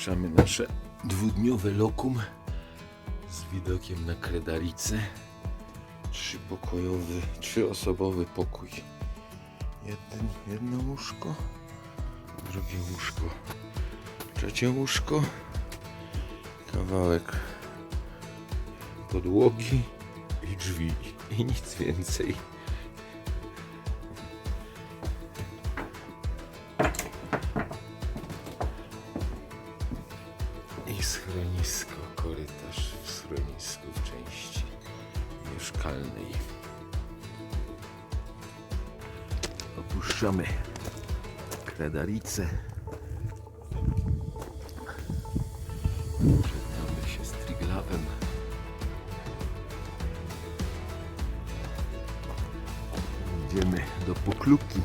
Opuszczamy nasze dwudniowe lokum z widokiem na Kredaricę. Trzypokojowy, trzyosobowy pokój. Jeden, jedno łóżko, drugie łóżko, trzecie łóżko, kawałek podłogi i drzwi i nic więcej. Schronisko, korytarz w schronisku w części mieszkalnej. Opuszczamy Kredaricę. Żegnamy się z Triglawem. Idziemy do Pokluki.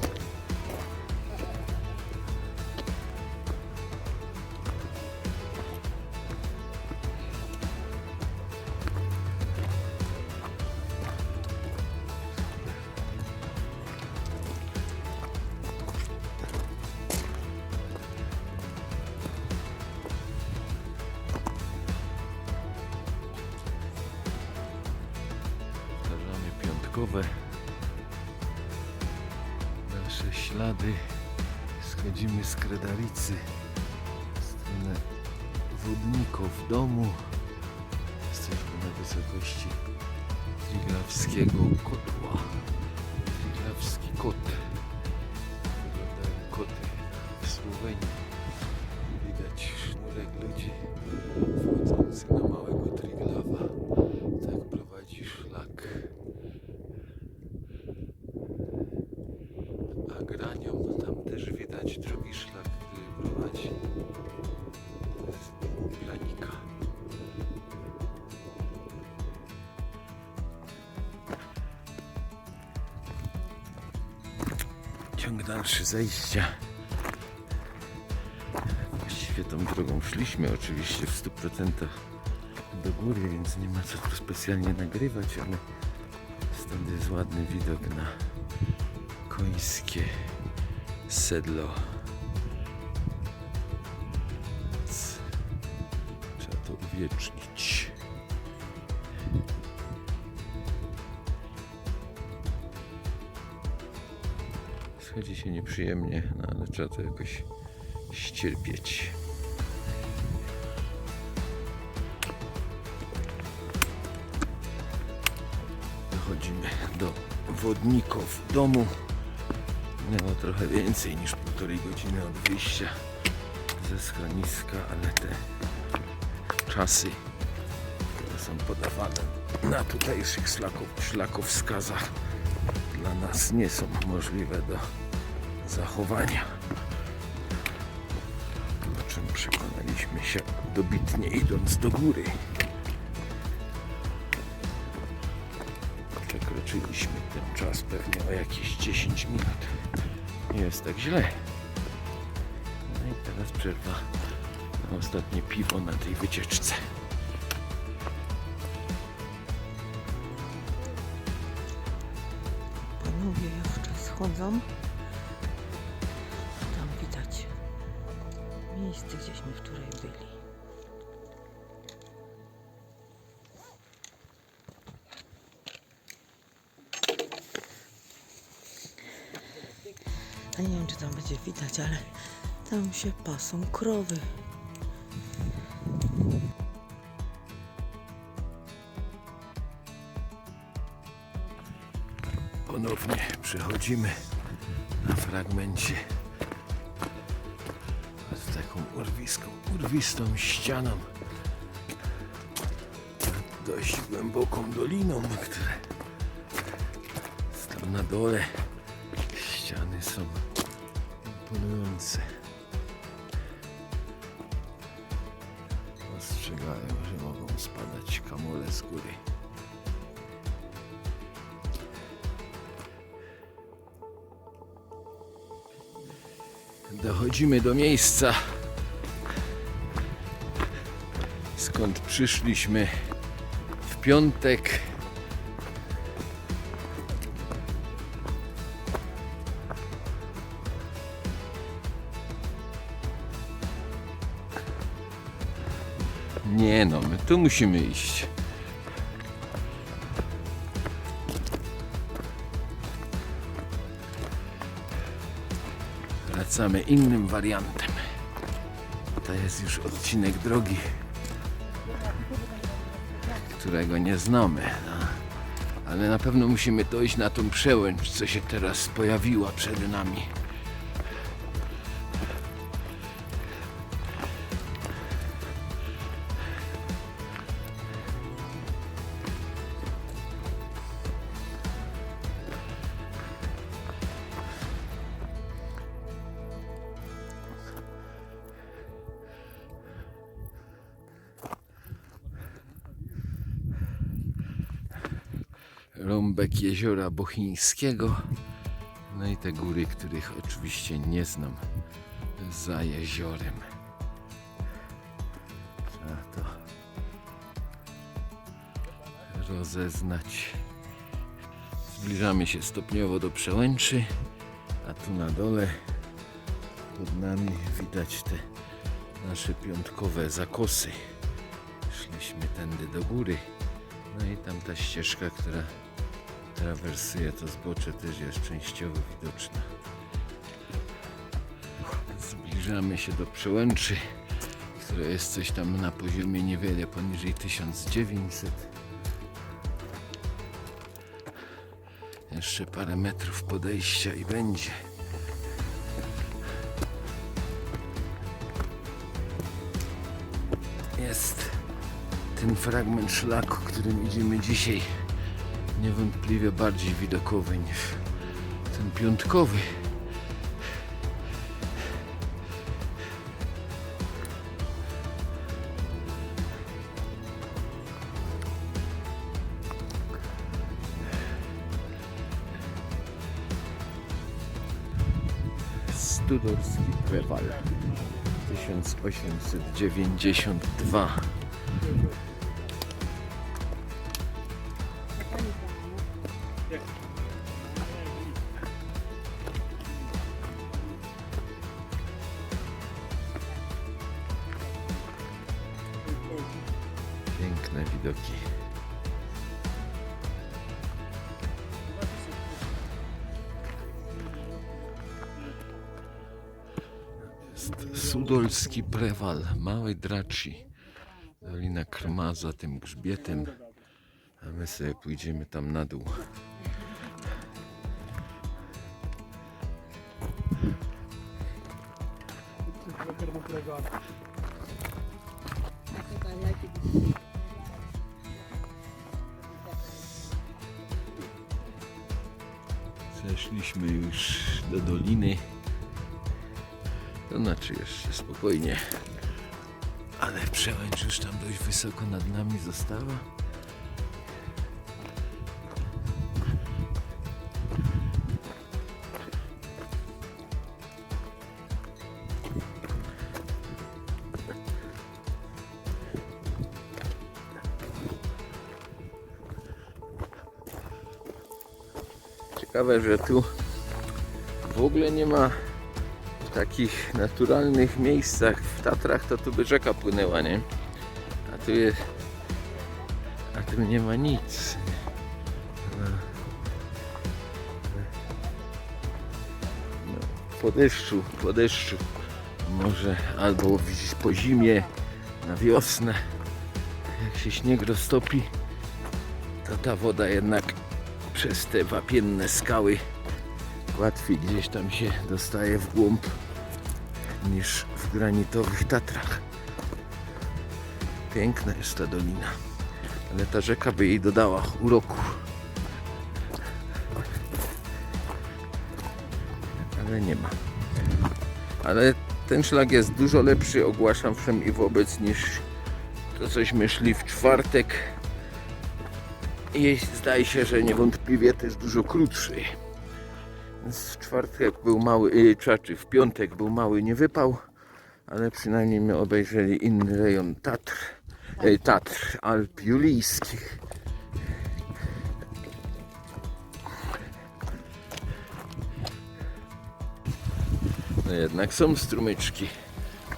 Ślady. Schodzimy z Kredaricy w stronę wodników domu. Jesteśmy na wysokości Triglawskiego kotła. Ciąg dalszy zejścia. Właściwie tą drogą szliśmy oczywiście w 100% do góry, więc nie ma co tu specjalnie nagrywać, ale stąd jest ładny widok na końskie sedlo. Trzeba to uwiecznić. Się nieprzyjemnie, no ale trzeba to jakoś ścierpieć. Dochodzimy do wodników domu. Minęło trochę więcej niż półtorej godziny od wyjścia ze schroniska, ale te czasy, które są podawane na tutejszych szlaków, szlakowskazach dla nas nie są możliwe do zachowania. O czym przekonaliśmy się dobitnie idąc do góry. Przekroczyliśmy ten czas pewnie o jakieś 10 minut. Nie jest tak źle. No i teraz przerwa na ostatnie piwo na tej wycieczce. Panowie jeszcze schodzą. Miejsce, gdzieśmy wczoraj byli. A nie wiem, czy tam będzie widać, ale tam się pasą krowy. Ponownie przechodzimy na fragmencie taką urwiską, urwistą ścianą dość głęboką doliną, które tam na dole ściany są imponujące. Ostrzegają, że mogą spadać kamole z góry. Dochodzimy do miejsca, skąd przyszliśmy w piątek. Nie no, my tu musimy iść. Wracamy innym wariantem. To jest już odcinek drogi, którego nie znamy. No. Ale na pewno musimy dojść na tą przełęcz, co się teraz pojawiła przed nami. Rąbek jeziora Bochińskiego. No i te góry, których oczywiście nie znam za jeziorem. Trzeba to rozeznać. Zbliżamy się stopniowo do przełęczy, a tu na dole pod nami widać te nasze piątkowe zakosy. Szliśmy tędy do góry. No i tam ta ścieżka, która trawersuje to zbocze też jest częściowo widoczna. Zbliżamy się do przełęczy, która jest coś tam na poziomie niewiele poniżej 1900. Jeszcze parę metrów podejścia i będzie. Jest ten fragment szlaku, którym idziemy dzisiaj, niewątpliwie bardziej widokowy niż ten piątkowy. Studorski Prewal 1892 Piękne widoki. Sudolski Prewal, Małej Draci. Dolina Krma za tym grzbietem. A my sobie pójdziemy tam na dół. Zeszliśmy już do doliny. To znaczy jeszcze spokojnie. Ale przełęcz już tam dość wysoko nad nami została. Ciekawe, że tu w ogóle nie ma w takich naturalnych miejscach w Tatrach to tu by rzeka płynęła, nie? A tu jest a tu nie ma nic. No. Po deszczu, po deszczu może albo po zimie na wiosnę jak się śnieg roztopi to ta woda jednak przez te wapienne skały łatwiej gdzieś tam się dostaje w głąb niż w granitowych Tatrach. Piękna jest ta dolina, ale ta rzeka by jej dodała uroku. Ale nie ma. Ale ten szlak jest dużo lepszy, ogłaszam wszem i wobec niż to cośmy szli w czwartek. I zdaje się, że niewątpliwie też dużo krótszy. W czwartek był mały, y, czy w piątek był mały niewypał, ale przynajmniej my obejrzeli inny rejon Tatr, y, Tatr Alp Julijskich. No jednak są strumyczki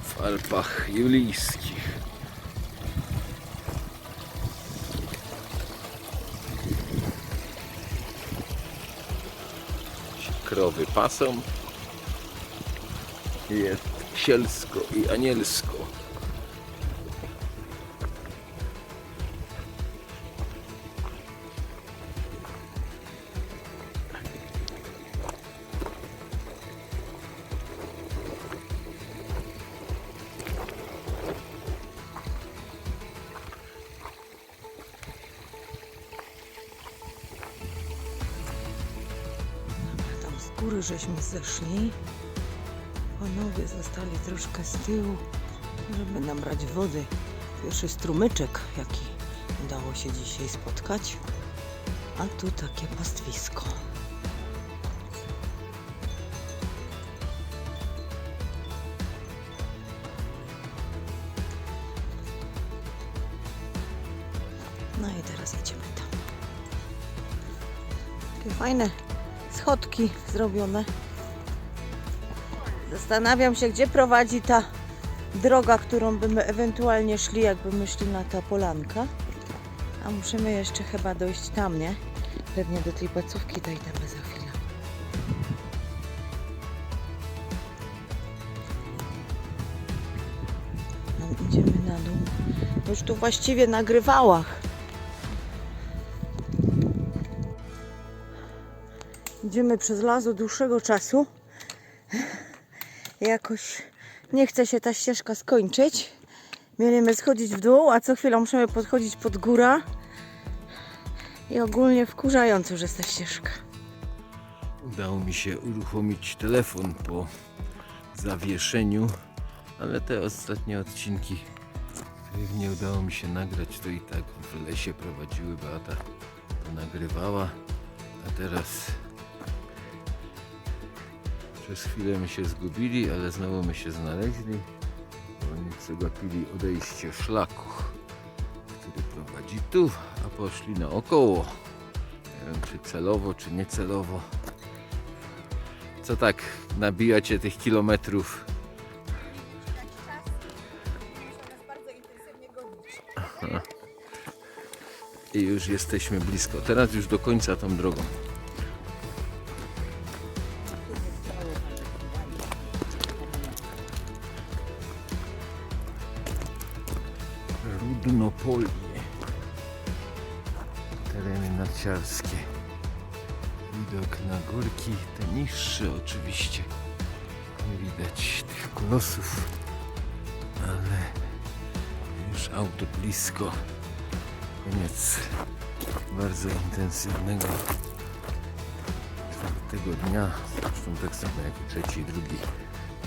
w Alpach Julijskich. Krowy pasą. Jest sielsko i anielsko. Żeśmy zeszli. Panowie zostali troszkę z tyłu, żeby nabrać wody. Pierwszy strumyczek, jaki udało się dzisiaj spotkać. A tu takie pastwisko. No i teraz idziemy tam. Takie fajne schodki zrobione. Zastanawiam się, gdzie prowadzi ta droga, którą bymy ewentualnie szli, jakbyśmy szli na ta polanka. A musimy jeszcze chyba dojść tam, nie? Pewnie do tej placówki dojdziemy za chwilę. No, idziemy na dół. Już tu właściwie na grywałach. Idziemy przez las od dłuższego czasu. Jakoś nie chce się ta ścieżka skończyć. Mieliśmy schodzić w dół, a co chwilę musimy podchodzić pod górę. I ogólnie wkurzająco już jest ta ścieżka. Udało mi się uruchomić telefon po zawieszeniu, ale te ostatnie odcinki, których nie udało mi się nagrać, to i tak w lesie prowadziły. Beata to nagrywała, a teraz przez chwilę my się zgubili, ale znowu my się znaleźli. Oni przegapili odejście szlaku, który prowadzi tu, a poszli naokoło. Nie wiem, czy celowo, czy niecelowo. Co tak nabijacie tych kilometrów? I już jesteśmy blisko. Teraz już do końca tą drogą. Rudnopolnie. Tereny narciarskie. Widok na górki, te niższe oczywiście. Nie widać tych kolosów, ale już auto blisko. Koniec bardzo intensywnego czwartego dnia. Zresztą tak samo jak i trzeci i drugi.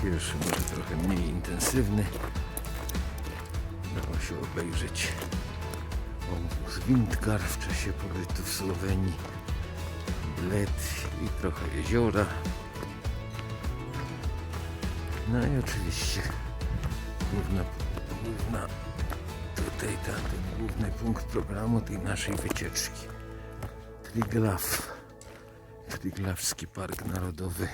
Pierwszy może trochę mniej intensywny. Się obejrzeć wąwóz Windkar w czasie pobytu w Słowenii. Bled i trochę jeziora. No i oczywiście główna, główna tutaj ta, ten główny punkt programu tej naszej wycieczki. Triglav. Triglawski Park Narodowy.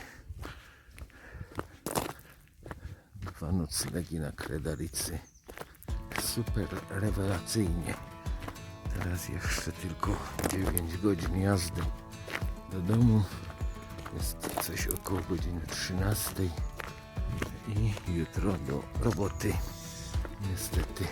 Dwa noclegi na Kredaricy. Super rewelacyjnie. Teraz jeszcze tylko 9 godzin jazdy do domu. Jest coś około godziny 13 i jutro do roboty. Niestety